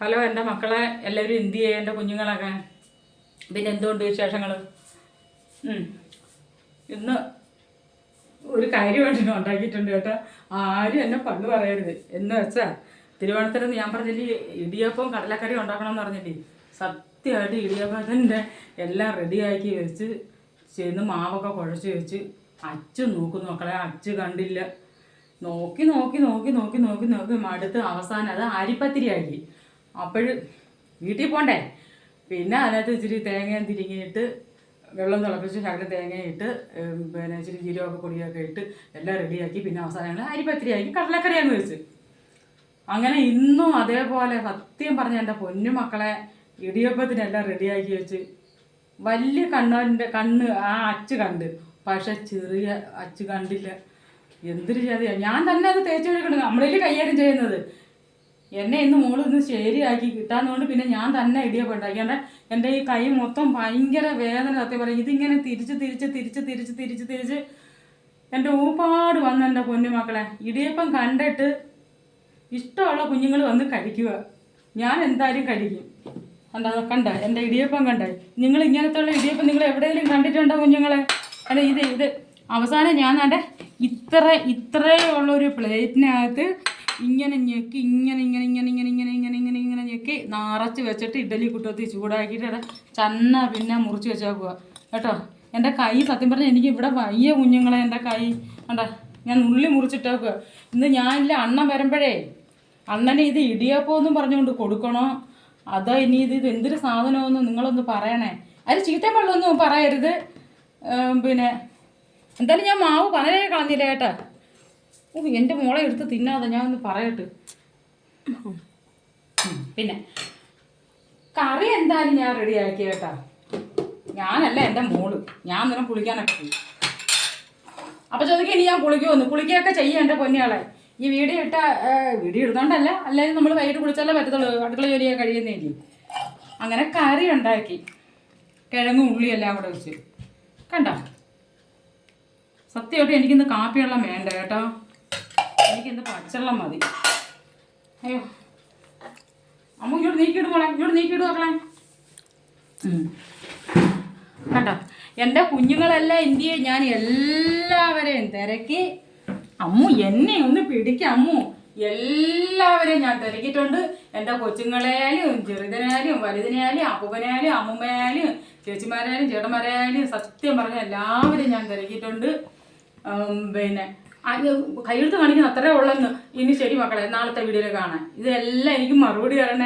Hello എന്റെ മക്കളെ എല്ലാവരും എന്ത് ചെയ്യുക എന്റെ കുഞ്ഞുങ്ങളൊക്കെ? പിന്നെ എന്തുകൊണ്ട് വിശേഷങ്ങൾ ഇന്ന് ഒരു കാര്യമായിട്ട് ഉണ്ടാക്കിയിട്ടുണ്ട് കേട്ടോ. ആരും എന്നെ പണ്ട് പറയരുത്. എന്ന് വെച്ചാൽ തിരുവനന്തപുരത്ത് ഞാൻ പറഞ്ഞില്ലേ കടലക്കറിയും കടലക്കറി ഉണ്ടാക്കണമെന്ന് പറഞ്ഞില്ലേ? സത്യമായിട്ട് ഇടിയപ്പത്തിന്റെ എല്ലാം റെഡിയാക്കി വെച്ച് ചെന്ന് മാവൊക്കെ കുഴച്ച് വെച്ച് അച്ചു നോക്കും മക്കളെ. അച്ചു കണ്ടില്ല. നോക്കി നോക്കി നോക്കി നോക്കി നോക്കി നോക്കി. മടുത്ത് അവസാനം അത് അരിപ്പത്തിരിയാക്കി. അപ്പോഴ് വീട്ടിൽ പോണ്ടേ? പിന്നെ അതിനകത്ത് ഇച്ചിരി തേങ്ങയും തിരിങ്ങിയിട്ട് വെള്ളം തിളപ്പിച്ച് ശകലം തേങ്ങയിട്ട് പിന്നെ ഇച്ചിരി ജീരകമൊക്കെ പൊടിയൊക്കെ ഇട്ട് എല്ലാം റെഡിയാക്കി പിന്നെ അവസാനം ഞങ്ങൾ അരിപ്പത്തിരിയാക്കി കടലക്കറി അങ്ങ് വെച്ച്. അങ്ങനെ ഇന്നും അതേപോലെ സത്യം പറഞ്ഞ എന്റെ പൊന്നു മക്കളെ ഇടിയപ്പത്തിനെല്ലാം റെഡിയാക്കി വെച്ച്. വലിയ കണ്ണന്റെ കണ്ണ് ആ അച്ച് കണ്ട്. പക്ഷെ ചെറിയ അച്ച് കണ്ടില്ല. എന്തൊരു ചെയ്യാതെയാണ് ഞാൻ തന്നെ അത് തേച്ച് കഴിക്കണം നമ്മളതിൽ കൈകാര്യം ചെയ്യുന്നത്. എന്നെ ഇന്ന് മോളൊന്ന് ശരിയാക്കി കിട്ടാന്നുകൊണ്ട് പിന്നെ ഞാൻ തന്നെ ഇടിയപ്പം ഉണ്ടാക്കി എന്റെ എന്റെ ഈ കൈ മൊത്തം ഭയങ്കര വേദന സത്യം പറയും. ഇതിങ്ങനെ തിരിച്ച് തിരിച്ച് തിരിച്ച് തിരിച്ച് തിരിച്ച് തിരിച്ച് എന്റെ ഊപ്പാട് വന്നു എന്റെ പൊന്നുമക്കളെ ഇടിയപ്പം കണ്ടിട്ട് ഇഷ്ടമുള്ള കുഞ്ഞുങ്ങൾ വന്ന് കഴിക്കുക. ഞാൻ എന്തായാലും കഴിക്കും. കണ്ട കണ്ട? എന്റെ ഇടിയപ്പം കണ്ട? നിങ്ങൾ ഇങ്ങനത്തെ ഉള്ള ഇടിയപ്പം നിങ്ങൾ എവിടെയെങ്കിലും കണ്ടിട്ടുണ്ടോ കുഞ്ഞുങ്ങളെ? അല്ല ഇത് ഇത്. അവസാനം ഞാൻ എന്റെ ഇത്ര ഇത്രയുള്ള ഒരു പ്ലേറ്റിനകത്ത് ഇങ്ങനെ ഞെക്കി ഇങ്ങനെ ഇങ്ങനെ ഇങ്ങനെ ഇങ്ങനെ ഇങ്ങനെ ഇങ്ങനെ ഇങ്ങനെ ഇങ്ങനെ ഞെക്കി. നിറച്ച് വെച്ചിട്ട് ഇഡലി കുട്ടത്തി ചൂടാക്കിയിട്ട് ചന്ന പിന്നെ മുറിച്ച് വെച്ചേക്കുക കേട്ടോ? എന്റെ കൈ സത്യം പറഞ്ഞാൽ എനിക്ക് ഇവിടെ വയ്യ കുഞ്ഞുങ്ങളെ എന്റെ കൈ. കണ്ട? ഞാൻ ഉള്ളി മുറിച്ചിട്ടേക്കുക ഇന്ന് ഞാനില്ല അണ്ണൻ വരുമ്പോഴേ. അണ്ണനെ ഇത് ഇടിയപ്പമെന്നും പറഞ്ഞുകൊണ്ട് കൊടുക്കണോ? അതോ ഇനി ഇത് ഇത് എന്തൊരു സാധനമെന്ന് നിങ്ങളൊന്ന് പറയണേ. അത് ചീത്ത വെള്ളമൊന്നും പറയരുത്. പിന്നെ എന്തായാലും ഞാൻ മാവ് പനരെ കളഞ്ഞില്ല കേട്ടാ. ഓ എന്റെ മോളെ എടുത്ത് തിന്നാതെ ഞാൻ ഒന്ന് പറയട്ടെ. പിന്നെ കറി എന്തായാലും ഞാൻ റെഡിയാക്കി കേട്ടാ. ഞാനല്ല എന്റെ മോൾ. ഞാൻ അന്നേരം കുളിക്കാനൊക്കെ പോയി. അപ്പൊ ചോദിക്കും ഇനി ഞാൻ കുളിക്കുമെന്ന് കുളിക്കുകയൊക്കെ ചെയ്യും എന്റെ പൊന്നിയാളെ. ഈ വീഡിയോ ഇട്ട വീഡിയോ ഇടുന്നോണ്ടല്ല. അല്ലെങ്കിൽ നമ്മൾ വൈകിട്ട് കുളിച്ചാലേ പറ്റത്തുള്ളൂ. അടുക്കള ജോലിയൊക്കെ കഴിയുന്നേക്ക് അങ്ങനെ കറി ഉണ്ടാക്കി. കിഴങ്ങും ഉള്ളിയെല്ലാം കൂടെ വെച്ച്. കണ്ടോ? സത്യമായിട്ട് എനിക്കിന്ന് കാപ്പിവെള്ളം വേണ്ട കേട്ടോ. എനിക്കിന്ന് പച്ചവെള്ളം മതി. അയ്യോ. അമ്മ ഇങ്ങോട്ട് നീക്കിയിടും മോളെ. ഇങ്ങോട്ട് നീക്കിയിടും മക്കളെ. കണ്ടോ? എന്റെ കുഞ്ഞുങ്ങളെല്ലാം ഇന്ത്യയെ ഞാൻ എല്ലാവരെയും തിരക്കി. അമ്മു എന്നെ ഒന്ന് പിടിക്ക അമ്മു. എല്ലാവരെയും ഞാൻ തിരക്കിയിട്ടുണ്ട്. എന്റെ കൊച്ചുങ്ങളെയാലും ചെറുതിനായാലും വലുതിനായാലും അപ്പുപനായാലും അമ്മുമ്മയായാലും ചേച്ചിമാരായാലും ചേട്ടന്മാരായാലും സത്യം പറഞ്ഞ എല്ലാവരെയും ഞാൻ തിരക്കിയിട്ടുണ്ട്. പിന്നെ കയ്യെടുത്ത് കാണിക്കുന്ന അത്രേ ഉള്ളെന്ന് ഇനി ശരി മക്കളെ നാളത്തെ വീഡിയോയിൽ കാണാൻ. ഇതെല്ലാം എനിക്ക് മറുപടി തരണേ.